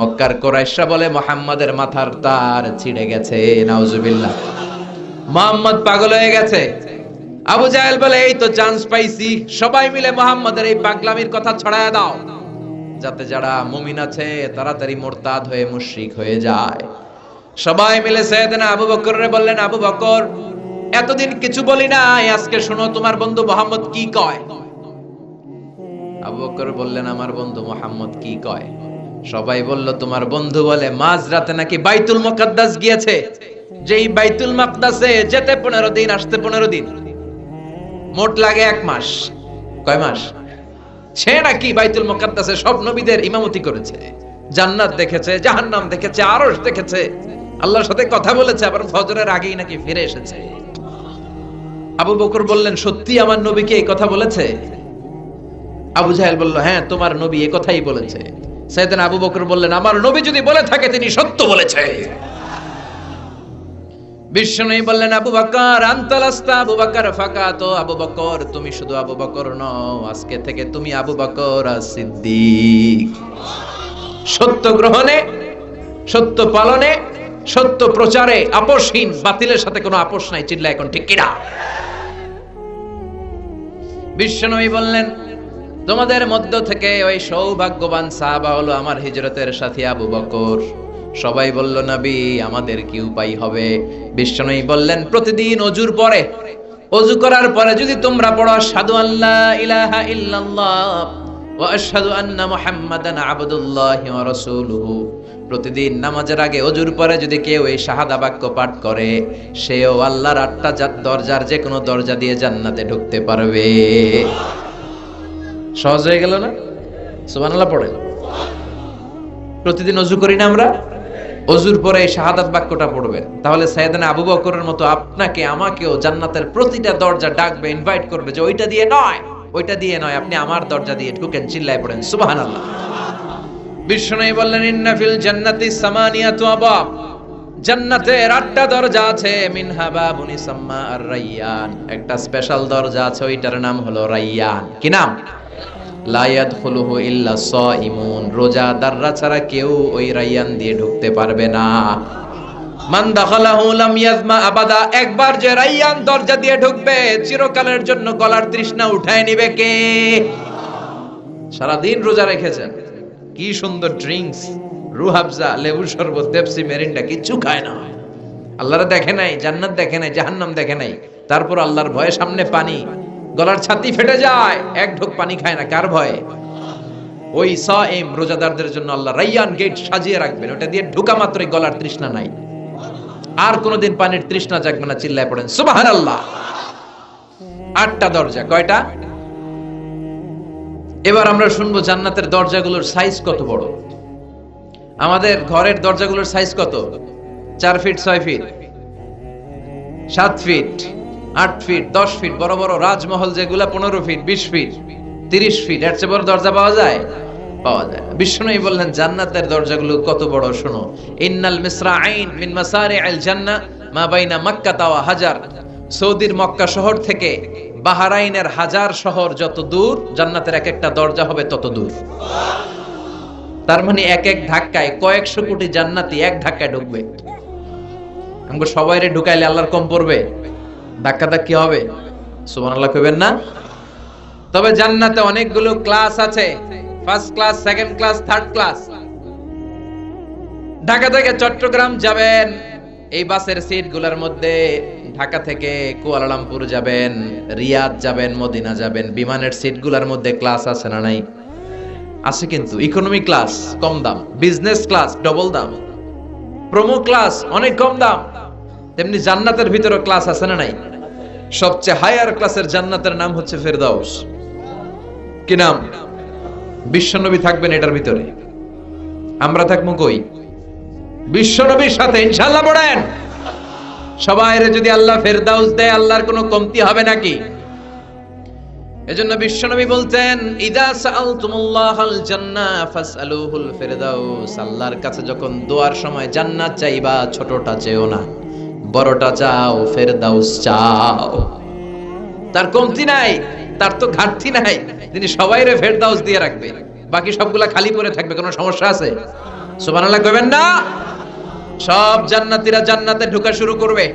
মক্কার কোরাইশরা বলে, মোহাম্মদের মাথার তার ছিঁড়ে গেছে, নাউজুবিল্লাহ। মোহাম্মদ পাগল হয়ে গেছে। আবু জাহেল বলে, এই তো চান্স পাইছি। সবাই মিলে মোহাম্মদের এই পাগলামির কথা ছড়ায় দাও, যাতে যারা মুমিন আছে, তাড়াতাড়ি মোরতাদ হয়ে মুশরিক হয়ে যায়। সবাই মিলে সৈয়দনা আবু বকররে বললেন, আবু বকর, এতদিন কিছু বলি নাই, আজকে শোনো তোমার বন্ধু মোহাম্মদ কি কয়? আবু বকর বললেন, আমার বন্ধু মোহাম্মদ কি কয়? সবাই বলল, তোমার বন্ধু বলে মাঝ রাতে নাকি বাইতুল মুকাদ্দাস গিয়েছে? যেই বাইতুল মাকদাসে যেতে পনেরো দিন, আসতে পনেরো দিন। মোট লাগে এক মাস। কয় মাস? সে নাকি বাইতুল মুকাদ্দাসে সব নবীদের ইমামতি করেছে। জান্নাত দেখেছে, জাহান্নাম দেখেছে, আরশ দেখেছে। আল্লাহর সাথে কথা বলেছে, আবার ফজরের আগেই নাকি ফিরে এসেছে। আবু বকর বললেন, সত্যি আমার নবীকে এই কথা বলেছে? আবু জাহেল বলল হ্যাঁ তোমার নবী এ কথাই বলেছে। সাইয়েদিন আবু বকর বললেন, আমার নবী যদি বলে থাকে, তিনি সত্য বলেছে। বিশ্বনবী বললেন, আবু বকর আনতালাস্তা আবু বকর ফাকাত আবু বকর, তুমি শুধু আবু বকর নও, আজকে থেকে তুমি আবু বকর সিদ্দিক। সত্য গ্রহণে, সত্য পালনে, সত্য প্রচারে আপোষহীন, বাতিলের সাথে কোনো আপোষ নাই চিল্লা এখন, ঠিক কিনা? বিশ্বনবী বললেন তোমাদের মধ্য থেকে ওই সৌভাগ্যবান সাহাবা হলো আমার হিজরতের সাথী আবু বকর। সবাই বলল, নবী, আমাদের কি উপায় হবে? বিশ্বনবী বললেন, প্রতিদিন অজুর পরে। অজু করার পরে যদি তোমরা পড়ো সাধু আল্লাহ ইলাহা ইল্লাল্লাহ ওয়া আশহাদু আন্না মুহাম্মাদান আবদুল্লাহি ওয়া রাসূলুহু। প্রতিদিন নামাজের আগে অজুর পরে যদি কেউ এই শাহাদা বাক্য পাঠ করে, সেও আল্লাহর আটটা দরজার যে কোনো দরজা দিয়ে জান্নাতে ঢুকতে পারবে। সহজ হয়ে গেল না? সুবহানাল্লাহ, পড়ে। প্রতিদিন অজু করি না আমরা? অজুর পরে এই শাহাদাত বাক্যটা পড়বেন তাহলে সাইয়েদানা আবু বকরের মতো আপনাকে, আমাকেও জান্নাতের প্রতিটা দরজা ডাকবে ইনভাইট করবে যে ওইটা দিয়ে নয়, ওইটা দিয়ে নয়, আপনি আমার দরজা দিয়ে ঢুকেন, চিল্লায় পড়েন, সুবহানাল্লাহ। বিষ্ণু বললেন, ইন্না ফিল জান্নাতি সামানিয়াতু আবাব। জান্নাতের আটটা দরজা আছে, মিনহা বাবুন ইসাম্মা আর রাইয়ান। একটা স্পেশাল দরজা আছে, ওইটার নাম হলো রাইয়ান। কি নাম? লা ইয়াদখুলুহু ইল্লা সাইমুন রোজাদাররা ছাড়া কেউ ওই রাইয়ান দিয়ে ঢুকতে পারবে না। মান দাখালাহু একবার যে রাইয়ান দরজা দিয়ে ঢুকবে, চিরকালের জন্য গলার তৃষ্ণা উঠায় নিবে কে? সারাদিন রোজা রেখেছেন। কি সুন্দর ড্রিঙ্কস রুহাবজা লেবু শরবত, পেপসি, মেরিন্ডা, কিচ্ছু খায় না। আল্লাহরা দেখে নাই, জান্নাত দেখে নাই, জাহান্নাম দেখে নাই। তারপর আল্লাহর ভয়ে সামনে পানি গলার ছাতি ফেটে যায়, এক ঢোক পানি খায় না, কার ভয়ে? ওই সাইম রোজাদারদের জন্য আল্লাহ রাইয়ান গেট সাজিয়ে রাখবেন, ওটা দিয়ে ঢোকা মাত্রই গলার তৃষ্ণা নাই। আর কোনোদিন পানির তৃষ্ণা জাগবে না, চিল্লায় পড়েন, সুবহানাল্লাহ। আটটা দরজা, কয়টা? এবার আমরা শুনব জান্নাতের দরজাগুলোর সাইজ কত বড়। আমাদের ঘরের দরজাগুলোর সাইজ কত? চার ফিট ছয় ফিট সাত ফিট আট ফিট, দশ ফিট, বড় বড় রাজমহল যেগুলা পনেরো ফিট, বিশ ফিট, তিরিশ ফিট, এর চেয়ে বড় দরজা পাওয়া যায়? পাওয়া যায় বিষ্ণুই বললেন, জান্নাতের দরজাগুলো কত বড়, শোনো। ইন্নাল মিসরা আইন মিন মাসারি আল জান্নাহ মা বাইনা মক্কা তাওয়া হাজার। সৌদির মক্কা শহর থেকে বাহারাইনের হাজার শহর যত দূর, জান্নাতের এক একটা দরজা হবে তত দূর। তার মানে এক এক ধাক্কায় কয়েকশো কোটি জান্নাতি এক ধাক্কায় ঢুকবে। আমাকে সবাইরে ঢুকাইলে আল্লাহর কম পড়বে। ধাক্কা ধাক্কি হবে? সুমান আল্লাহ কইবেন না। তবে জান্নাতে অনেকগুলো ক্লাস আছে। First class second class third class Dhaka থেকে চট্টগ্রাম যাবেন। এই বাসের সিটগুলার মধ্যে ঢাকা থেকে কুয়ালালামপুর যাবেন, রিয়াদ যাবেন, মদিনা যাবেন। বিমানের সিটগুলার মধ্যে ক্লাস আছে না নাই? আছে কিন্তু। ইকোনমি ক্লাস কম দাম। বিজনেস ক্লাস ডবল দাম। প্রোমো ক্লাস অনেক কম দাম। তেমনি জান্নাতের ভিতরে ক্লাস আছে না নাই? সবচেয়ে হায়ার ক্লাসের জান্নাতের নাম হচ্ছে ফেরদাউস। কি নাম? বিশ্বনবী থাকবেন এটার ভিতরে। আমরা থাকব কই? বিশ্বনবীর সাথে, ইনশাআল্লাহ পড়েন। সবাইরে যদি আল্লাহ ফেরদাউস দেয়, আল্লাহর কোনো কমতি হবে নাকি? এজন্য বিশ্বনবী বলতেন, ইদা সাআলতুমুল্লাহাল জান্নাহ ফাসআলুহুল ফিরদাউস। আল্লাহর কাছে যখন দোয়ার সময় জান্নাত চাইবা, ছোটটা চেও না। বড়টা চাও, ফেরদাউস চাও। তার কমতি নাই, তার তো ঘাটতি নাই। তিনি সবাই সবাইরে ফেরদাউস দিয়ে রাখবে। বাকি সবগুলা খালি পড়ে থাকবে, কোনো সমস্যা আছে? সুবহানাল্লাহ কইবেন না? সব জান্নাতীরা জান্নাতে ঢোকা শুরু করবে।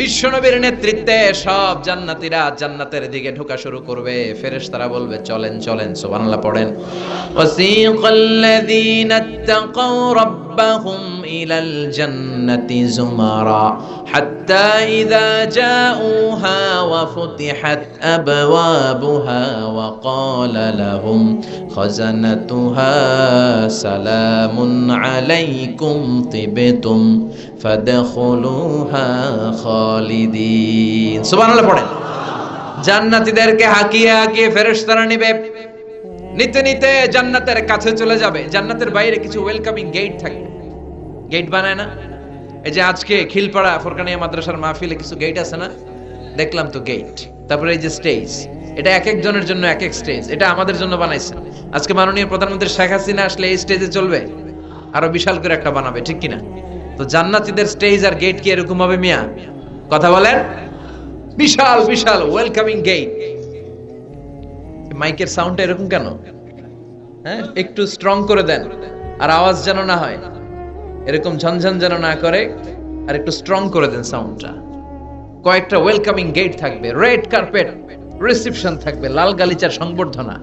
বিশ্বনবীর নেতৃত্বে সব জান্নাতীরা জান্নাতের দিকে ঢোকা শুরু করবে। ফেরেশতারা বলবে, চলেন চলেন, সুবহানাল্লাহ, পড়েন। ওয়াসিকাল্লাযীনা ইত্তাকাউ রাব্বাহুম ইলাল জান্নাতি যুমারা হাত্তা ইযা জাউহা ওয়া ফুতিহাত আবওয়াবুহা ওয়া ক্বালা লাহুম খাজানাতুহা সালামুন আলাইকুম তিবতুম। হাকিয়ে হাকিয়ে নিতে নিতে জান্নাতের কাছে চলে যাবে। জান্নাতের বাইরে কিছু ওয়েলকামিং গেট থাকবে গেট বানায় না? এই যে আজকে খিলপাড়া ফরকানিয়া মাদ্রাসার মাহফিলে কিছু গেট আছে না? দেখলাম তো গেট তারপরে এই যে স্টেজ এটা এক এক জনের জন্য এক এক স্টেজ এটা আমাদের জন্য বানাইছে। আজকে মাননীয় প্রধানমন্ত্রী শেখ হাসিনা আসলে এই স্টেজে চলবে। আরও বিশাল করে একটা বানাবে, ঠিক কিনা? তো জান্নাতীদের স্টেজ আর গেট কি এরকম হবে মিয়া? কথা বলেন। বিশাল বিশাল ওয়েলকামিং গেট মাইকের সাউন্ডটা এরকম কেন? হ্যাঁ একটু স্ট্রং করে দেন, আর আওয়াজ যেন না হয়। এরকম ঝনঝন যেন না করে, আর একটু স্ট্রং করে দেন সাউন্ডটা কয়েকটা ওয়েলকামিং গেট থাকবে রেড কার্পেট রিসেপশন থাকবে, লাল গালিচার সংবর্ধনা।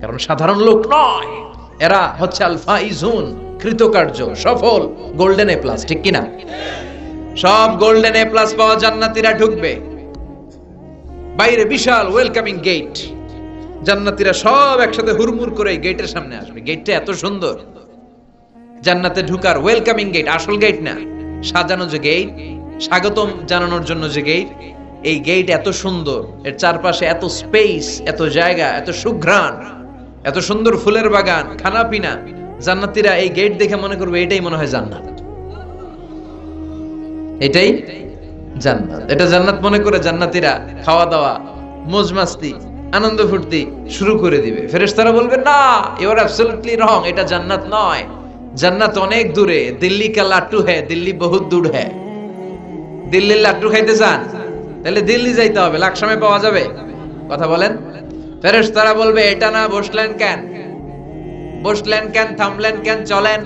কারণ সাধারণ লোক নয়, এরা হচ্ছে আলফা ইজুন কৃতকার্য, সফল গোল্ডেন এ প্লাস ঠিক কিনা? সব গোল্ডেন এ প্লাস পাওয়া জান্নাতীরা ঢুকবে। বাইরে বিশাল ওয়েলকামিং গেট জান্নাতীরা সব একসাথে হুড়মুড় করে গেটের সামনে আসবে। গেটটা এত সুন্দর। জান্নাতে ঢুকার ওয়েলকামিং গেট আসল গেট না। সাজানো যে গেট স্বাগতম জানানোর জন্য যে গেট এই গেট এত সুন্দর। এর চারপাশে এত স্পেস এত জায়গা, এত সুঘ্রাণ, এত সুন্দর ফুলের বাগান খানা পিনা জান্নাতীরা এই গেট দেখে মনে করবে এটাই মনে হয় জান্নাত। এটাই জান্নাত। এটা জান্নাত মনে করে জান্নাতীরা খাওয়া দাওয়া মোজ মাস্তি আনন্দ ফুর্তি শুরু করে দিবে। ফেরেশতারা বলবে, না ইউ আর অ্যাবসলিউটলি রং এটা জান্নাত নয়। জান্নাত অনেক দূরে দিল্লি কা লাট্টু হ্যায়, দিল্লি বহুত দূর হ্যায়। দিল্লির লাট্টু খাইতে চান, তাহলে দিল্লি যাইতে হবে, লাকসামে পাওয়া যাবে? কথা বলেন। ফেরেশতারা বলবে, এটা না বসলেন কেন? বসলেন কেন, থামলেন কেন, চলেন।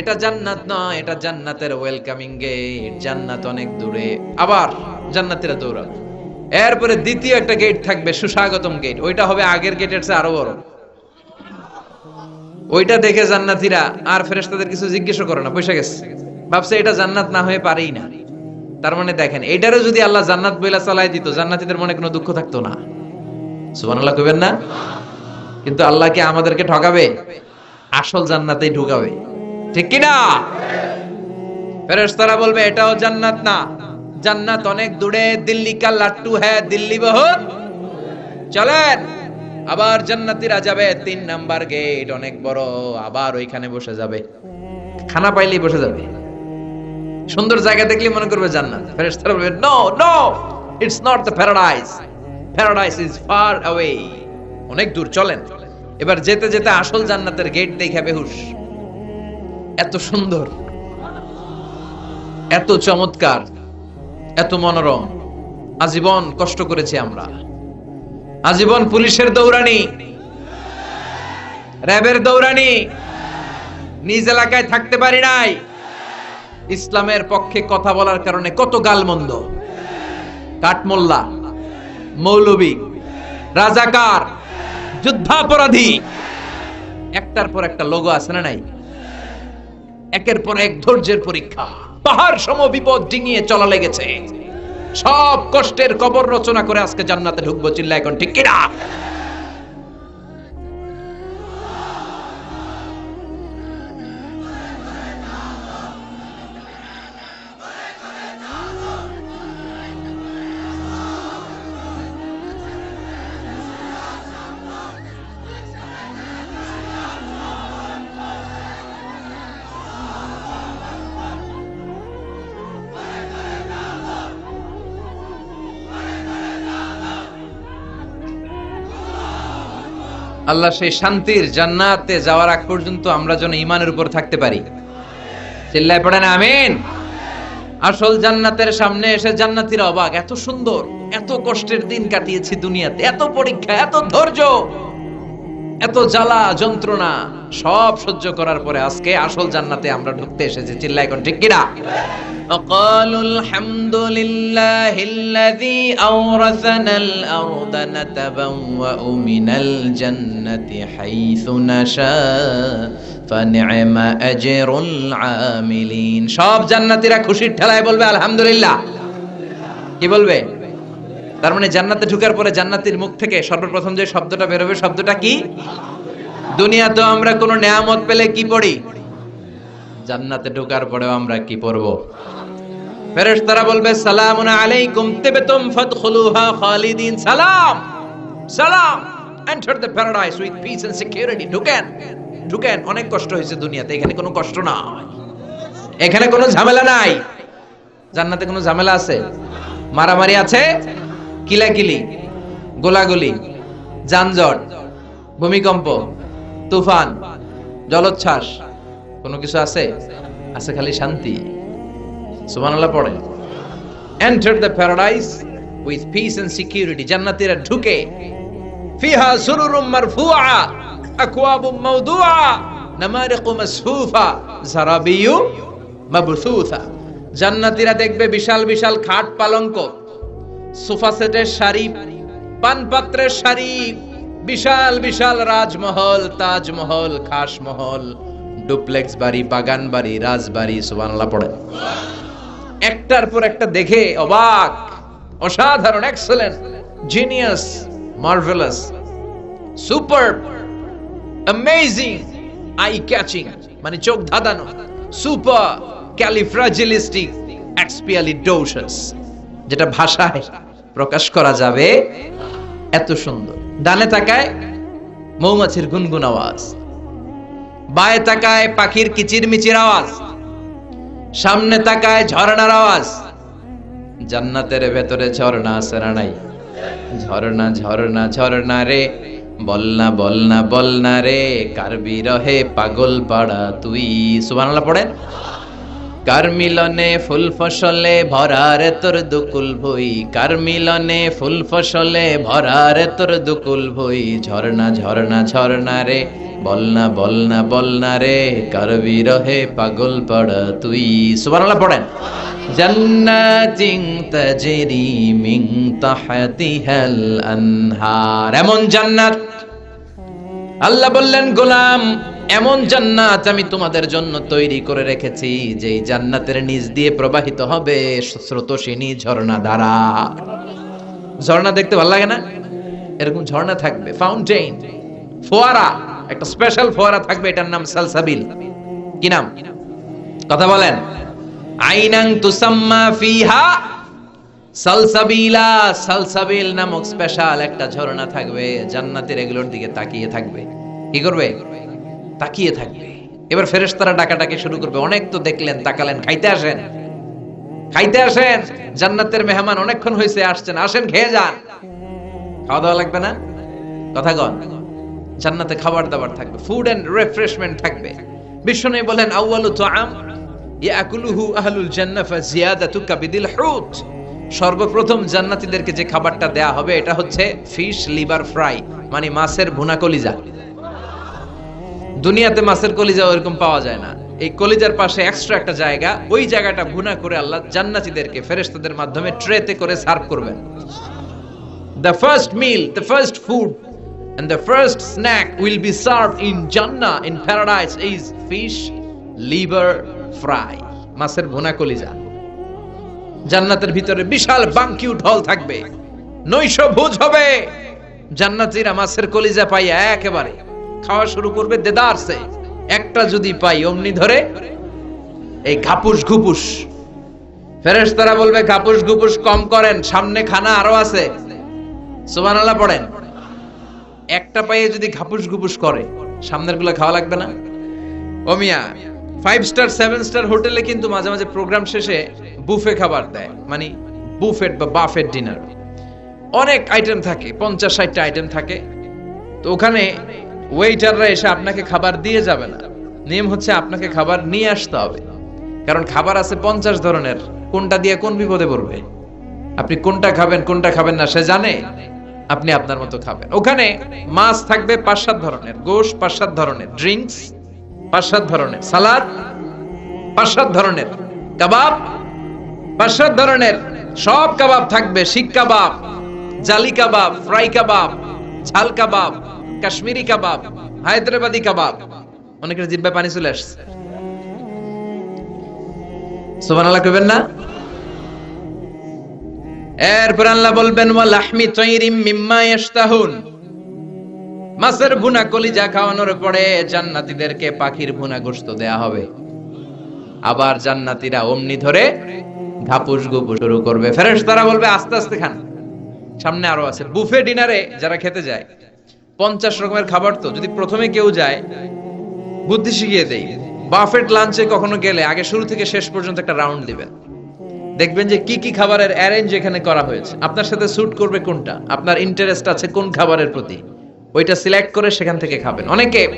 এটা জান্নাত নয়, এটা জান্নাতের ওয়েলকামিং গেট জান্নাত অনেক দূরে। আবার জান্নাতীরা দৌড়াবে। এরপরে দ্বিতীয় একটা গেট থাকবে, সুস্বাগতম গেট ওইটা হবে আগের গেটের চেয়ে আরও বড়। ওইটা দেখে জান্নাতীরা আর ফেরেশতাদের কিছু জিজ্ঞেস করে না, পয়সা গেছে। ভাবছে এটা জান্নাত না হয়ে পারেই না। তার মানে দেখেন, এটারও যদি আল্লাহ জান্নাত বইলা চালাই দিত, জান্নাতীদের মনে কোনো দুঃখ থাকতো না। সুবহানাল্লাহ কইবেন না? কিন্তু আল্লাহ কি আমাদেরকে ঠকাবে? আসল জান্নাতেই ঢুকাবে। ঠিক কি না ফেরেশতারা বলবে, এটাও জান্নাত না। জান্নাত অনেক দূরে দিল্লি কা লাট্টু হ্যাঁ দিল্লি বহুত। চলেন, আবার জান্নাতীরা যাবে, তিন নাম্বার গেট অনেক বড়, আবার ওইখানে বসে যাবে। খানা পাইলেই বসে যাবে। সুন্দর জায়গা দেখলে মনে করবে জান্নাত। ফেরেশতারা বলবে no no it's not the paradise paradise is far away অনেক দূর, চলেন। এবার যেতে যেতে আসল জান্নাতের গেট দেখে বেহুশ। এত সুন্দর, এত চমৎকার, এত মনোরম। আজীবন কষ্ট করেছি আমরা। আজীবন পুলিশের দৌড়ানি, র্যাবের দৌড়ানি, নিজ এলাকায় থাকতে পারি নাই। ইসলামের পক্ষে কথা বলার কারণে কত গালমন্দ। কাঠমোল্লা, মৌলবী, রাজাকার যুদ্ধাপরাধী। একটার পর একটা লোগো আছে না নাই? একের পর এক ধৈর্যের পরীক্ষা। পাহাড় সম বিপদ ডিঙিয়ে চলা লেগেছে। সব কষ্টের কবর রচনা করে আজকে জান্নাতে ঢুকবো চিল্লা এখন ঠিক কিনা? আল্লাহ সেই শান্তির জান্নাতে যাওয়ার আগ পর্যন্ত আমরা যেন ইমানের উপর থাকতে পারি। চিল্লায় পড়েন, আমিন। আসল জান্নাতের সামনে এসে জান্নাতিরা অবাক, এত সুন্দর, এত কষ্টের দিন কাটিয়েছি দুনিয়াতে, এত পরীক্ষা, এত ধৈর্য, এত জ্বালা, যন্ত্রণা, সব সহ্য করার পরে আজকে আসল জান্নাতে আমরা ঢুকতে এসেছি। চিল্লা এখন ঠিক কিনা? وقالوا الحمد لله الذي أورثنا الأرض نتبوأ من الجنة حيث نشاء فنعم أجر العاملين সব জান্নাতীরা খুশির ঠেলায় বলবে আলহামদুলিল্লাহ কি বলবে তার মানে জান্নাতে ঢুকার পরে জান্নাতির মুখ থেকে সর্বপ্রথম যে শব্দটা বেরোবে শব্দটা কি দুনিয়া তো আমরা কোনো নেয়ামত পেলে কি পড়ি জান্নাতে ঢোকার পরেও আমরা কি পড়ব? ফেরেশতারা বলবে, সালামুন আলাইকুম, তিবতুম ফাদখুলুহা খালিদিন। সালাম! সালাম! Enter the paradise with peace and security ঢুকেন ঢুকেন, অনেক কষ্ট হয়েছে দুনিয়াতে, এখানে কোনো কষ্ট নাই। এখানে কোনো ঝামেলা নাই। জান্নাতে কোনো ঝামেলা আছে? মারামারি আছে? কিলাকিলি, গোলাগুলি, যানজট, ভূমিকম্প, তুফান, জলোচ্ছ্বাস কোনো কিছু আছে? আছে খালি শান্তি। সুবহানাল্লাহ পড়ে। Enter the paradise with peace and security জান্নাতীরা ঢুকে। ফিহা সুরুরুম মারফুআ আকওয়াবুম মাওদুআ নামারিকু মাসফুফা, জারাবিয়ু মাবসুসা জান্নাতীরা দেখবে বিশাল বিশাল খাট পালঙ্ক। সোফা সেটের শাড়ি পানপাত্রের শাড়ি, বিশাল বিশাল রাজমহল, তাজমহল, খাসমহল। ডুপ্লেক্স বাড়ি, বাগান বাড়ি রাজবাড়ি সুবহানাল্লাহ পড়ে। একটার পর একটা দেখে অবাক, অসাধারণ excellent genius marvellous super amazing eye catching মানে চোখ ধাঁধানো সুপার ক্যালিফ্রাজিলিস্টিক এক্সপিয়ালিডোসাস যেটা ভাষায় প্রকাশ করা যাবে, এত সুন্দর। ডানে তাকায়, মৌমাছির গুনগুন আওয়াজ। বায়ে তাকায় পাখির কিচির মিচির আওয়াজ। সামনে তাকায় ঝর্ণার আওয়াজ। জান্নাতের ভেতরে ঝর্ণা না নাই? ঝর্ণা ঝর্ণা ঝর্ণা রে, বলনা বলনা বলনা রে কারবি রহে পাগল পাড়া তুই? সুবহানাল্লাহ পড়েন। কার মিলনে ফুল ফসলে ভরারে তোর দুকুল ভুই? কার মিলনে ফুল ফসলে ভরারে তোর দুকুল ভুই? ঝর্ণা ঝর্ণা ঝর্ণা রে বলনা বলনা বলনা রে কার বিরহে পাগল পড়া তুই। সুবহানাল্লাহ, পড়েন। জান্নাতিন তাজরি মিন তাহতিহাল আনহার। এমন জান্নাত। আল্লাহ বললেন, গোলাম, এমন জান্নাত আমি তোমাদের জন্য তৈরি করে রেখেছি যে জান্নাতের নিচ দিয়ে প্রবাহিত হবে স্রোতসিনী ঝর্ণা ধারা ঝর্ণা দেখতে ভালো লাগে না? এরকম ঝর্ণা থাকবে। ফাউন্টেন ফোয়ারা। একটা স্পেশাল ফোয়ারা থাকবে, এটার নাম সালসাবিল। কি নাম? কথা বলেন। আইনাং তুসাম্মা ফিহা সালসাবিলা। সালসাবিল নামক স্পেশাল একটা ঝর্ণা থাকবে, জান্নাতের এগুলোর দিকে তাকিয়ে থাকবে। কি করবে? তাকিয়ে থাকবে। এবার ফেরেশতারা ডাকাডাকি শুরু করবে। অনেক তো দেখলেন, তাকালেন, খাইতে আসেন। খাইতে আসেন। জান্নাতের মেহমান অনেকক্ষণ হয়েছে আসছেন। আসেন, খেয়ে যান। খাওয়া দাওয়া লাগবে না? কথা কন। জান্নাতে খাবার দাবার থাকবে ফুড এন্ড রিফ্রেশমেন্ট থাকবে। বিষ্ণু বলেন আউয়ালু তুআম ইয়াকুলুহু আহলুল জান্নাহ ফাজিয়াদাতু কাবিদিল হুত সর্বপ্রথম জান্নাতীদেরকে যে খাবারটা দেয়া হবে এটা হচ্ছে ফিশ লিভার ফ্রাই মানে মাছের ভুনা কলিজা। দুনিয়াতে মাছের কলিজা ওরকম পাওয়া যায় না। এই কলিজার পাশে এক্সট্রা একটা জায়গা ওই জায়গাটা ভুনা করে আল্লাহ জান্নাতীদেরকে ফেরেশতাদের মাধ্যমে ট্রেতে করে সার্ভ করবেন। The first meal the first food, and the first snack will be served in Jannah, in paradise, is fish liver fry. মাছের ভুনা কলিজা। জান্নাতের ভিতরে বিশাল বাংকিউট হল থাকবে। নৈশ ভোজ হবে। জান্নাতীরা মাছের কলিজা পাই একেবারে। খাওয়া শুরু করবে দেদারসে একটা যদি পাই অমনি ধরে এই ঘাপুস ঘুপুস। ফেরেশতারা বলবে ঘাপুস ঘুপুস কম করেন সামনে খানা আরও আছে। সুবহানাল্লাহ পড়েন। একটা পাইয়ে যদি ঘাপুস ঘুপুস করে সামনেরগুলো খাওয়া লাগবে না? ও মিয়া ফাইভ স্টার সেভেন স্টার হোটেলে কিন্তু মাঝে মাঝে প্রোগ্রাম শেষে বুফে খাবার দেয় মানে বুফেট বা বাফেট ডিনার অনেক আইটেম থাকে, পঞ্চাশ, ষাটটা আইটেম থাকে। তো ওখানে ওয়েটাররা এসে আপনাকে খাবার দিয়ে যাবে না। নিয়ম হচ্ছে আপনাকে খাবার নিয়ে আসতে হবে। কারণ খাবার আছে পঞ্চাশ ধরনের, কোনটা দিয়ে কোন বিপদে পড়বে? আপনি কোনটা খাবেন কোনটা খাবেন না, সে জানে? আপনি আপনার মতো খাবেন। ওখানে মাছ থাকবে পাঁচ সাত ধরনের। গোশ পাঁচ সাত ধরনের। ড্রিঙ্কস পাঁচ সাত ধরনের। সালাদ পাঁচ সাত ধরনের। কাবাব পাঁচ সাত ধরনের। সব কাবাব থাকবে। শিক কাবাব, জালি কাবাব, ফ্রাই কাবাব, ঝাল কাবাব, কাশ্মীরি কাবাব, হায়দ্রাবাদি কাবাব। অনেকের জিব্বায় পানি চলে আসছে। সুবহানাল্লাহ কইবেন না? এরপর আল্লাহ বলবেন ওয়া লাহমি তাইরিম মিম্মা ইয়াশতাহুন। মাছের ভুনা কলিজা খাওয়ানোর পরে জান্নাতীদেরকে পাখির ভুনা গোশত দেয়া হবে। আবার জান্নাতীরা অমনি ধরে ঘাপুস গুপু শুরু করবে। ফেরেশতারা বলবে, আস্তে আস্তে খান। সামনে আরও আছে, বুফে ডিনারে যারা খেতে যায়, পঞ্চাশ রকমের খাবার তো, যদি প্রথমে কেউ যায়, বুদ্ধি শিখিয়ে দেই। বাফেট লাঞ্চে কখনো গেলে আগে শুরু থেকে শেষ পর্যন্ত একটা রাউন্ড দিবেন। দেখবেন যে কি কি খাবারের অ্যারেঞ্জ এখানে করা হয়েছে। আপনার সাথে স্যুট করবে কোনটা? আপনার ইন্টারেস্ট আছে কোন খাবারের প্রতি? ওইটা সিলেক্ট করে সেখান থেকে খাবেন। অনেকে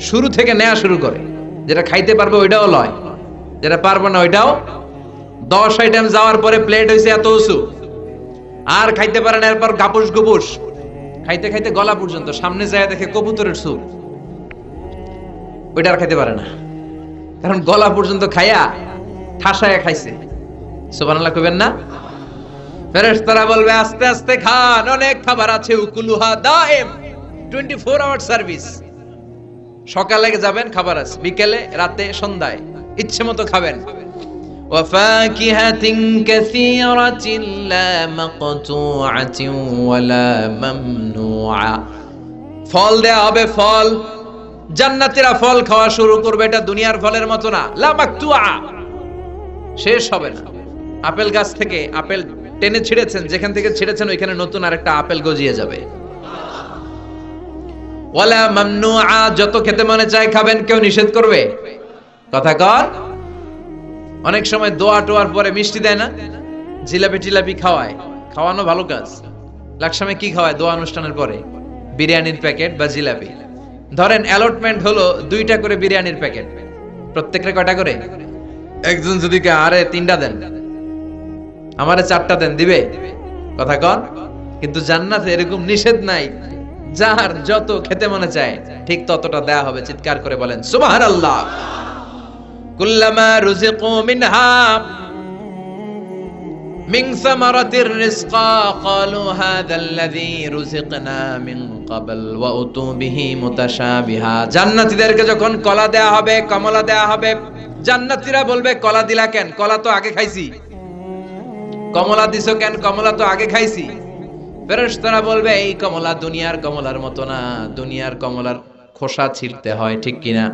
শুরু থেকে নেওয়া শুরু করে। যেটা খাইতে পারবে ওইটাও লয়। যেটা পারবে না ওইটাও দশ আইটেম যাওয়ার পরে প্লেট হয়েছে এত উঁচু। আর খাইতে পারে না, এরপর গাপুস গুপুস। খাইতে খাইতে গলা পর্যন্ত, সামনে যায় দেখে কবুতরের স্যুপ ওইটা আর খাইতে পারে না। কারণ গলা পর্যন্ত খাইয়া ঠাসায়া খাইছে। সুবহানাল্লাহ কইবেন না ফেরেশতারা বলবে আস্তে আস্তে খান অনেক খাবার আছে উকুলুহা দাইম 24 আওয়ার সার্ভিস সকালে যাবেন খাবার আছে বিকেলে রাতে সন্ধ্যায় ইচ্ছে মতো খাবেন وفاكهة كثيرة لا مقطوعة ولا ممنوعة ফল দেয়া হবে ফল জান্নাতীরা ফল খাওয়া শুরু করবে এটা দুনিয়ার ফলের মতো না লা মাকতুআ শেষ হবে না আপেল গাছ থেকে আপেল টেনে ছিঁড়েছেন, যেখান থেকে ছিঁড়েছেন, ওইখানে নতুন আরেকটা আপেল গজিয়ে যাবে। যত খেতে মনে চায় খাবেন, কেউ নিষেধ করবে? কথা কর। অনেক সময় দোয়া টোয়ার পরে মিষ্টি দেয় না? জিলাপি টিলাপি খাওয়ায়। খাওয়ানো ভালো কাজ। লাকসামে কি খাওয়ায় দোয়া অনুষ্ঠানের পরে? বিরিয়ানির প্যাকেট বা জিলাপি। ধরেন অ্যালটমেন্ট হলো দুইটা করে বিরিয়ানির প্যাকেট। প্রত্যেকের কয়টা করে? একজন যদি আরে তিনটা দেন। আমারে চারটা দেন, দিবে? কথা কন। কিন্তু জান্নাতে এরকম নিষেধ নাই। যার যত খেতে মনে চায়, ঠিক ততটা দেয়া হবে, চিৎকার করে বলেন সুবাহান আল্লাহ কুল্লামা রুজিকু মিনহা মিন সামারাতির রিজকা, ক্বালু হাদা আল্লাযী রুজিকনা মিন ক্বাবল ওয়া উতু বিহি মুতাশাবিহা। জান্নাতীদেরকে যখন কলা দেয়া হবে, কমলা দেয়া হবে, জান্নাতীরা বলবে, কলা দিলা কেন? কলা তো আগে খাইছি। কমলা দিছো কেন? কমলা তো আগে খাইছি। ফেরেশতারা বলবে, এই কমলা দুনিয়ার কমলার মতো না। দুনিয়ার কমলার খোসা ছিঁড়তে হয়, ঠিক কিনা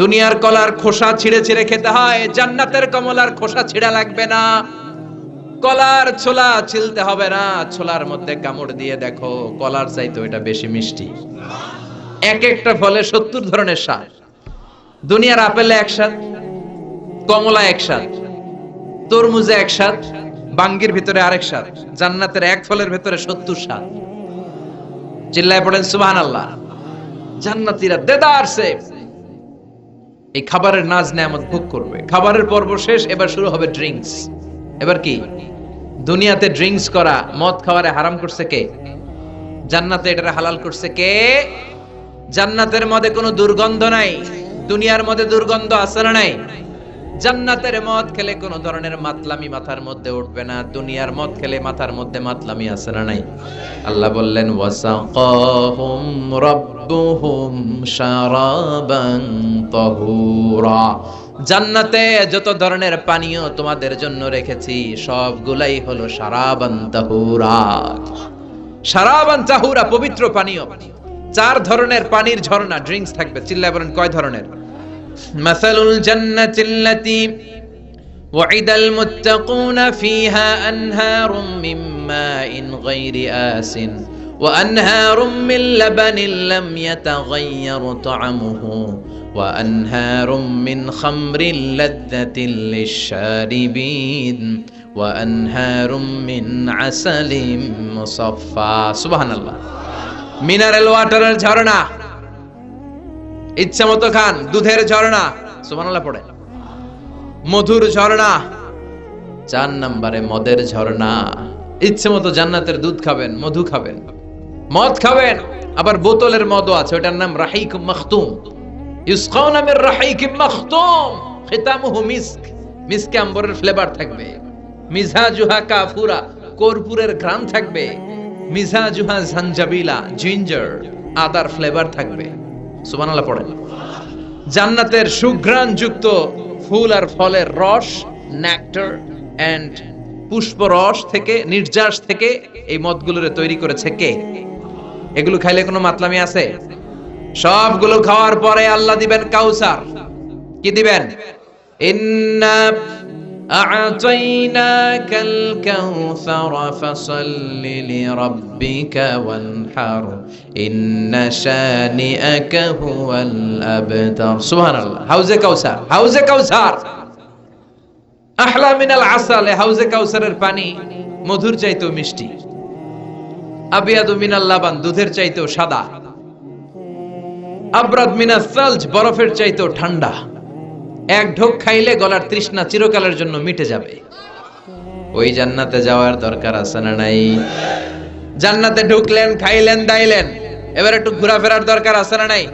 দুনিয়ার কলার খোসা ছিঁড়ে ছিঁড়ে খেতে হয়, জান্নাতের কমলার খোসা ছিঁড়া লাগবে না। কলার ছোলা ছিলতে হবে না। ছোলার মধ্যে কামড় দিয়ে দেখো, কলার চাইতে এটা বেশি মিষ্টি। এক একটা ফলে সত্তর ধরনের স্বাদ। দুনিয়ার আপেলে এক স্বাদ, কমলা এক স্বাদ, তরমুজে এক স্বাদ বাঙ্গির ভিতরে আরেক স্বাদ, জান্নাতের এক ফলের ভিতরে সত্তর স্বাদ। চিল্লায় পড়েন সুবহান আল্লাহ জান্নাতীরা দেদার সে এই খাবারের নাজ নেয়ামত ভোগ করবে। খাবারের পর্ব শেষ, এবার শুরু হবে ড্রিঙ্কস। এবার কি? দুনিয়াতে ড্রিঙ্কস করা, মদ খাওয়ারে হারাম করছে কে? জান্নাতে এটা হালাল করছে কে? জান্নাতের মধ্যে কোনো দুর্গন্ধ নাই। দুনিয়ার মধ্যে দুর্গন্ধ না নাই? জান্নাতের মদ খেলে কোনো ধরনের মাতলামি মাথার মধ্যে উঠবে না, দুনিয়ার মদ খেলে মাথার মধ্যে মাতলামি আছে না নাই? আল্লাহ বললেন জান্নাতে যত ধরনের পানীয় তোমাদের জন্য রেখেছি, সবগুলাই হলো সারাবান তাহুরা। সারাবান তাহুরা পবিত্র পানীয়। চার ধরনের পানির ঝর্ণা, ড্রিঙ্কস থাকবে, চিল্লায় বলেন, কয় ধরনের? مثل الجنة التي وعد المتقون فيها أنهار من ماء غير آس وأنهار من لبن لم يتغير طعمه وأنهار من خمر لذة للشاربين وأنهار من عسل مصفى سبحان الله মিনারেল ওয়াটারের ঝর্ণা ইচ্ছা মতো খান, দুধের ঝর্ণা, সুবহানাল্লাহ পড়ে। মধুর ঝর্ণা, চার নম্বরে মদের ঝর্ণা। ইচ্ছে মতো জান্নাতের দুধ খাবেন, মধু খাবেন। মদ খাবেন, আবার বোতলের মদও আছে ওটার নাম রাহিক মখতুম। রাহিক মখতুম, খিতামুহু মিস্ক। আম্বরের ফ্লেভার থাকবে। মিজাজুহা কাফুরা, কর্পূরের ঘ্রাণ থাকবে। মিজাজুহা জানজাবিলা জিঞ্জার আদার ফ্লেভার থাকবে। সুবহানাল্লাহ পড়েন জান্নাতের সুঘ্রাণ যুক্ত ফুল আর ফলের রস নেক্টার এন্ড পুষ্পরস থেকে, নির্যাস থেকে এই মদগুলোরে তৈরি করেছে কে? এগুলো খাইলে কোনো মাতলামি আছে? সবগুলো খাওয়ার পরে আল্লাহ দিবেন কাউসার। কি দিবেন? ইন্না أعطيناك الكوثر فصل لربك وانحر إن شانئك هو الأبتر سبحان الله হাউজে কাউসার হাউজে কাউসার আহলা মিনাল আসাল হাউজে কাউসারের পানি মধুর চাইতেও মিষ্টি আবিয়াদু মিনাল লাবান দুধের চাইতেও সাদা আবরাদ মিনাস সালজ বরফের চাইতেও ঠান্ডা এক ঢোক খাইলে গলার তৃষ্ণা চিরকালের জন্য মিটে যাবে। ওই জান্নাতে যাওয়ার দরকার আছে না নাই? জান্নাতে ঢুকলেন, খাইলেন, দাইলেন। এবার একটু ঘোরাফেরার দরকার আছে না নাই?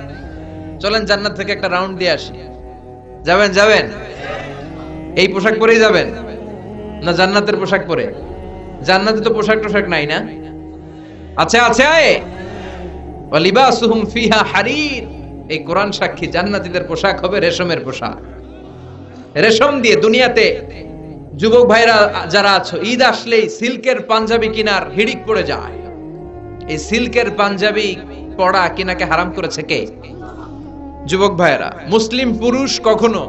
চলেন জান্নাত থেকে একটা রাউন্ড দিয়ে আসি। যাবেন যাবেন? এই পোশাক পরেই যাবেন? না জান্নাতের পোশাক পরে? জান্নাতে তো পোশাক টোশাক নাই না? আছে আছে? লিবাসুহুম ফিহা হারির। এই কোরআন সাক্ষী জান্নাতীদের পোশাক হবে রেশমের পোশাক। রেশম দিয়ে দুনিয়াতে যুবক ভাইরা যারা আছো, ঈদ আসলেই সিল্কের পাঞ্জাবি কিনার হিড়িক পড়ে যায়। এই সিল্কের পাঞ্জাবি পড়া কিনাকে হারাম করেছে কে? যুবক ভাইরা মুসলিম পুরুষ কখনো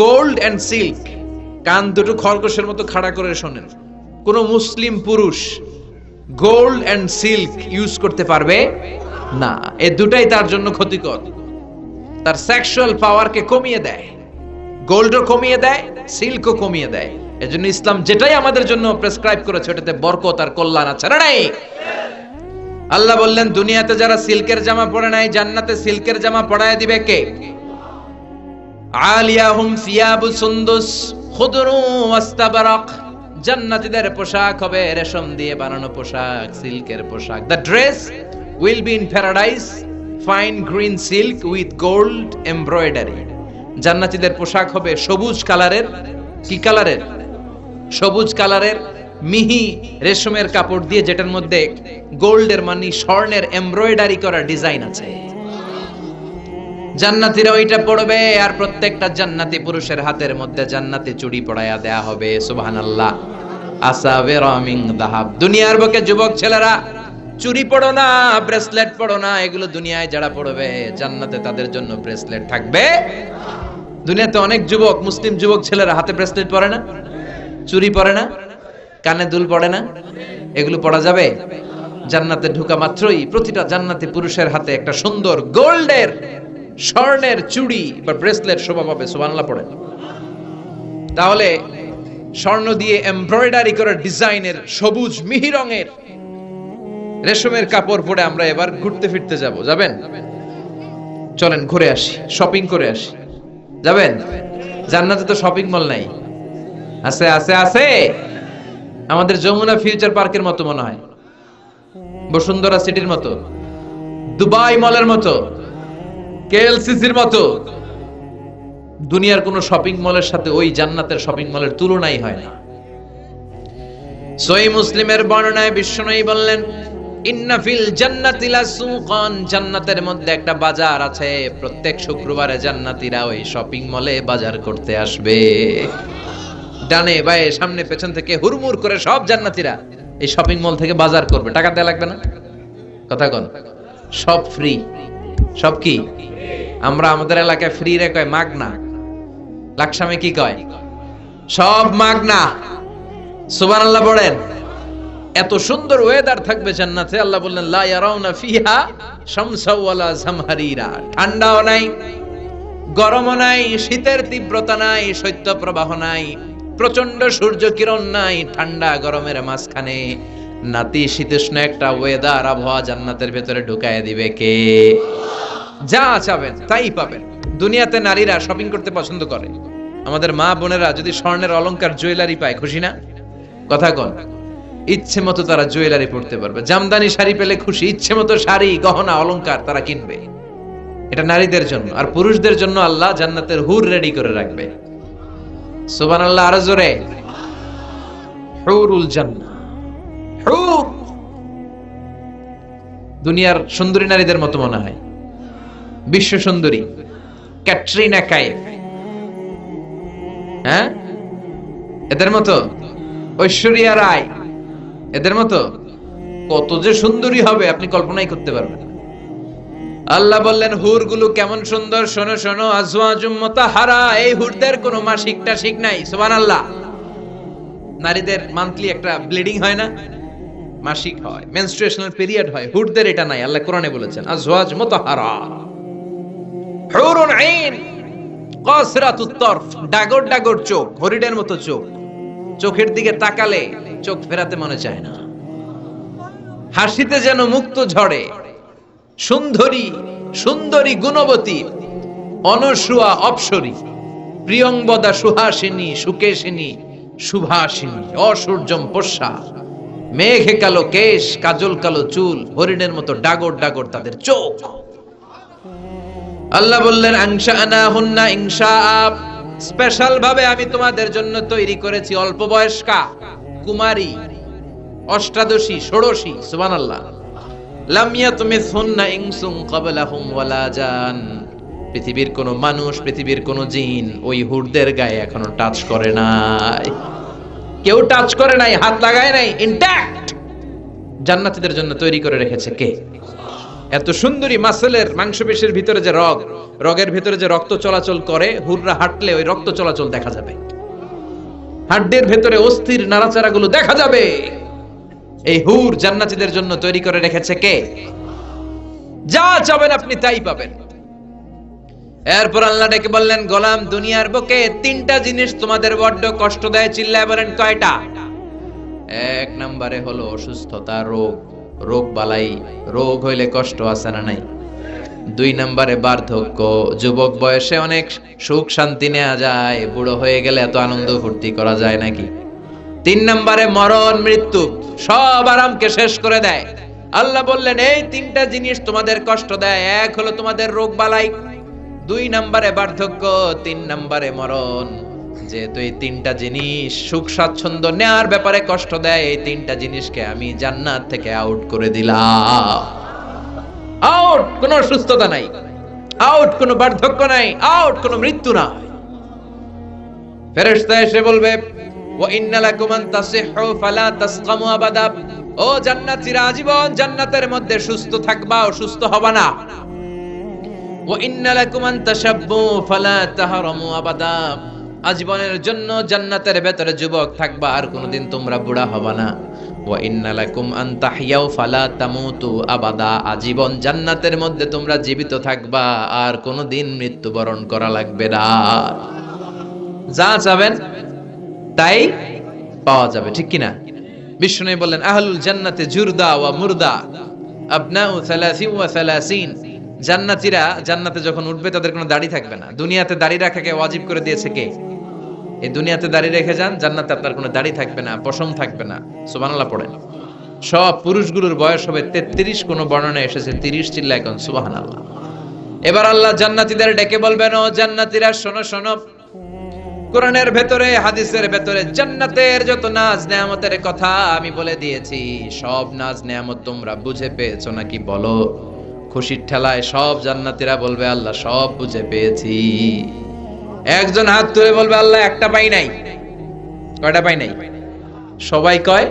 গোল্ড এন্ড সিল্ক, কান দুটো খরগোশের মতো খাড়া করে শোনেন। কোন মুসলিম পুরুষ গোল্ড এন্ড সিল্ক ইউজ করতে পারবে না। এ দুটাই তার জন্য ক্ষতিকর। তার সেক্সুয়াল পাওয়ারকে কমিয়ে দেয়। গোল্ডও কমিয়ে দেয়, সিল্কও কমিয়ে দেয়। এজন্য ইসলাম যেটাই আমাদের জন্য প্রেসক্রাইব করেছে, ওটাতে বরকত আর কল্যাণ আছে, না নাই? আল্লাহ বললেন, দুনিয়াতে যারা সিল্কের জামা পরে নাই, জান্নাতে সিল্কের জামা পরায় দিবে কে? আলিয়াহুম সিয়াবু সুন্দুস, খুদরু ওয়াস্তাবারাক। জান্নাতীদের পোশাক হবে রেশম দিয়ে বানানো পোশাক, সিল্কের পোশাক। The dress will be in paradise fine green silk with gold embroidery জান্নাতীদের পোশাক হবে সবুজ কালারের। কি কালারের? সবুজ কালারের মিহি রেশমের কাপড় দিয়ে, যেটার মধ্যে গোল্ডের মানে স্বর্ণের এমব্রয়ডারি করা ডিজাইন আছে। জান্নাতীরা ওইটা পড়বে আর প্রত্যেকটা জান্নাতি পুরুষের হাতের মধ্যে জান্নাতি চুড়ি পড়ায়া দেয়া হবে, সুবহানাল্লাহ। আসাবে রামিং দাহাব। দুনিয়ার বুকে যুবক ছেলেরা চুরি পড়ো না ব্রেসলেট পড়ো না, এগুলো দুনিয়ায় যারা পড়বে, জান্নাতে তাদের জন্য ব্রেসলেট থাকবে। দুনিয়াতে অনেক যুবক, মুসলিম যুবক ছেলেরা হাতে ব্রেসলেট পরে না, চুরি পরে না, কানে দুল পড়ে না, এগুলো পড়া যাবে। জান্নাতে ঢুকা মাত্রই প্রতিটা জান্নাতি পুরুষের হাতে একটা সুন্দর গোল্ডের স্বর্ণের চুড়ি বা ব্রেসলেট শোভা পাবে, সুবহানাল্লাহ পড়ে। তাহলে স্বর্ণ দিয়ে এমব্রয়ডারি করা ডিজাইনের সবুজ মিহি রঙের রেশমের কাপড় পরে আমরা এবার ঘুরতে ফিরতে যাব, যাবেন? চলেন, ঘুরে আসি শপিং করে আসি। যাবেন? জান্নাতে তো শপিং মল নাই। আছে আছে আছে! আমাদের যমুনা ফিউচার পার্কের মতো মনে হয়। বসুন্ধরা সিটির মতো। দুবাই মলের মতো। কেএলসিসির মতো। দুনিয়ার কোন শপিং মলের সাথে ওই জান্নাতের শপিং মলের তুলনাই হয় না। সই মুসলিমের বর্ণনায় বিশ্বনয়ী বললেন ইন্না ফিল জান্নাতি জান্নাতের মধ্যে একটা বাজার আছে। প্রত্যেক শুক্রবারে জান্নাতীরা ওই শপিং মলে বাজার করতে আসবে। ডানে বায়ে সামনে পেছন থেকে হুড়মুড় করে সব জান্নাতীরা এই শপিং মল থেকে বাজার করবে। টাকা দেওয়া লাগবে না? কথা কন। সব ফ্রি সব কি? আমরা আমাদের এলাকায় ফ্রি রে কয়, মাগনা। লাকসামে কি কয়? সব মাগনা। সুবহানাল্লাহ পড়েন এত সুন্দর ওয়েদার থাকবে জান্নাতে। আল্লাহ বললেন, লা ইয়ারাউনা ফিহা শামসা ওয়ালা জামহারিরা। ঠান্ডাও নাই, গরমও নাই, শীতের তীব্রতা নাই শৈত্য প্রবাহ নাই প্রচণ্ড সূর্য কিরণ নাই, ঠান্ডা গরমের মাঝখানে। নাতি শীতোষ্ণ একটা ওয়েদার আবহাওয়া জান্নাতের ভেতরে ঢুকায় দিবে কে? যা চাবেন, তাই পাবেন। দুনিয়াতে নারীরা শপিং করতে পছন্দ করে। আমাদের মা বোনেরা যদি স্বর্ণের অলংকার জুয়েলারি পায়, খুশি না? কথা কন। ইচ্ছে মতো তারা জুয়েলারি পড়তে পারবে। জামদানি শাড়ি পেলে খুশি, ইচ্ছে মতো শাড়ি, গহনা, অলংকার তারা কিনবে। এটা নারীদের জন্য, আর পুরুষদের জন্য আল্লাহ জান্নাতের হুর রেডি করে রাখবে। সুবান আল্লাহ আরও জোরে। দুনিয়ার সুন্দরী নারীদের মতো মনে হয়। বিশ্ব সুন্দরী, ক্যাটরিনা কাইফ হ্যাঁ? এদের মতো ঐশ্বরিয়া রায়। এদের মতো? কত যে সুন্দরী হবে, আপনি কল্পনাই করতে পারবেন আল্লাহ বললেন হুরগুলো কেমন সুন্দর, শোনো শোনো, আজওয়াজুম মুতাহারা, এই হুরদের কোনো মাসিক টাসিক নাই, সুবহানাল্লাহ। নারীদের মান্থলি একটা ব্লিডিং হয় না? মাসিক হয় মেনস্ট্রুয়েশনাল পিরিয়ড হয়, হুরদের এটা নাই, আল্লাহ কোরআনে বলেছেন, আজওয়াজ মুতাহারা। হুরুন আইন, কসরাতুত তরফ, ডাগর ডাগর চোখ, হরিণের মতো চোখ। চোখের দিকে তাকালে চোখ ফেরাতে মনে চায় না। হাসিতে যেন মুক্ত ঝরে সুন্দরী সুন্দরী গুণবতী, অনসুয়া অপসরী প্রিয়ংবদা সুহাসিনী, সুকেশিনী, সুভাসিনী অসূর্যম পোষা, মেঘে কালো কেশ, কাজল কালো চুল, হরিণের মতো ডাগর ডাগর তাদের চোখ। আল্লাহ বললেন, আংশা আনা হুন্না ইংসা স্পেশাল ভাবে আমি তোমাদের জন্য তৈরি করেছি অল্প বয়স্কা, কুমারী, অষ্টাদশী, ষোড়শী, সুবহানাল্লাহ। লাম ইয়াতমিসহুন্না ইনসুন ক্বাবলাহুম ওয়ালা জান। পৃথিবীর কোন মানুষ, পৃথিবীর কোন জিন ওই হুরদের গায়ে এখনও টাচ করে নাই। কেউ টাচ করে নাই, হাত লাগায় নাই ইনট্যাক্ট জান্নাতীদের জন্য তৈরি করে রেখেছে কে? এত সুন্দরী মাসেলের মাংসপেশির ভিতরে যে রগ, রগের ভিতরে যে রক্ত চলাচল করে, হুররা হাঁটলে ওই রক্ত চলাচল দেখা যাবে। হাড্ডের ভেতরে অস্থির নাড়াচাড়াগুলো দেখা যাবে। এই হুর জান্নাতীদের জন্য তৈরি করে রেখেছে কে? যা চাবেন আপনি তাই পাবেন। এরপর আল্লাহ ডেকে বললেন, গোলাম, দুনিয়ার বুকে তিনটা জিনিস তোমাদের বড্ড কষ্ট দেয়, চিল্লায় বলেন, কয়টা? এক নম্বরে হলো অসুস্থতা, রোগ। রোগ বালাই, রোগ হইলে কষ্ট আছে না নাই? দুই নম্বরে বার্ধক্য, যুবক বয়সে অনেক সুখ শান্তি নেওয়া যায়, বুড়ো হয়ে গেলে এত আনন্দ ফুর্তি করা যায় নাকি? তিন নম্বরে মরণ, মৃত্যু, সব আরামকে শেষ করে দেয়। আল্লাহ বললেন, এই তিনটা জিনিস তোমাদের কষ্ট দেয়, এক হলো তোমাদের রোগ বালাই, দুই নম্বরে বার্ধক্য, তিন নম্বরে মরণ। যেহেতু এই তিনটা জিনিস সুখ, স্বাচ্ছন্দ্য নেওয়ার ব্যাপারে কষ্ট দেয়, এই তিনটা জিনিসকে আমি জান্নাত থেকে আউট করে দিলাম। আউট কোনো অসুস্থতা নাই। আউট কোনো বার্ধক্য নাই। আউট কোনো মৃত্যু নাই। ফেরেশতা এসে বলবে, ওয়া ইন্না লাকুম আন তাসিহু ফালা তাসকামু আবাদা। ও জান্নাতীরা, আজীবন জান্নাতের মধ্যে সুস্থ থাকবা অসুস্থ হবা না। ওয়া ইন্না লাকুম আন তাশাব্বু ফালা তাহরামু আবাদা। আজীবনের জন্য জান্নাতের ভেতরে যুবক থাকবা আর কোনোদিন তোমরা বুড়া হবা না। ওয়া ইন্নালাকুম আন তাহইয়াও ফালা তামুতু আবাদা। আজীবন জান্নাতের মধ্যে তোমরা জীবিত থাকবা আর কোনোদিন মৃত্যুবরণ করা লাগবে না। যা চাবেন তাই পাওয়া যাবে, ঠিক কিনা? বিষ্ণু বললেন, আহলুল জান্নাতে জুরদা ওয়া মুরদা। আবনাউ সালাসি ওয়া সালাসিন। জান্নাতীরা জান্নাতে যখন উঠবে, তাদের কোনো দাড়ি থাকবে না। দুনিয়াতে দাড়ি রাখাকে ওয়াজিব করে দিয়েছে কে? এই দুনিয়াতে দাড়ি রেখে যান, জান্নাতে আপনার কোনো দাড়ি থাকবে না, পশম থাকবে না। সুবহানাল্লাহ পড়েন। সব পুরুষগুলোর বয়স হবে তেত্রিশ, কোন বর্ণনা এসেছে তিরিশ চিল্লা এখন, সুবহানাল্লাহ। এবার আল্লাহ জান্নাতীদের ডেকে বলবেন, ও জান্নাতীরা, শোনো শোনো। কোরআনের ভেতরে, হাদিসের ভেতরে জান্নাতের যত নাজ নেয়ামতের কথা আমি বলে দিয়েছি, সব নাজ নেয়ামত তোমরা বুঝে পেয়েছ নাকি বলো? খুশির ঠেলায় সব জান্নাতীরা বলবে, আল্লাহ, সব বুঝে পেয়েছি। একজন হাত তুলে বলবে, আল্লাহ, একটা পাই নাই। কয়টা পাই নাই? সবাই কয়,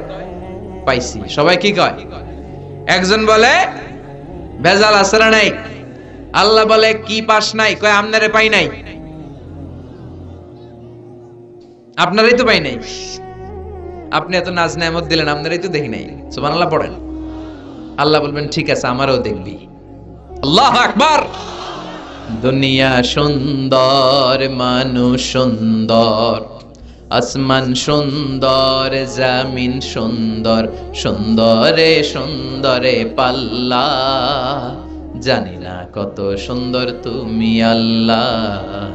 পাইছি। সবাই কি কয়? একজন বলে, ভেজাল আসরা নাই। আল্লাহ বলে, কি পাস নাই? কয়, আমনারে পাই নাই। আপনারাই তো পাই নাই। আপনি এত নাজ নেয়ামত দিলেন আপনারাই তো দেখি নাই। সুবহানাল্লাহ, পড়েন। আল্লাহ বলবেন, ঠিক আছে, আমারও দেখবি। আল্লাহ আকবার। দুনিয়া সুন্দর, মানুষ সুন্দর, আসমান সুন্দর, জামিন সুন্দর, সুন্দরে সুন্দরে পাল্লা। জানি না কত সুন্দর তুমি আল্লাহ।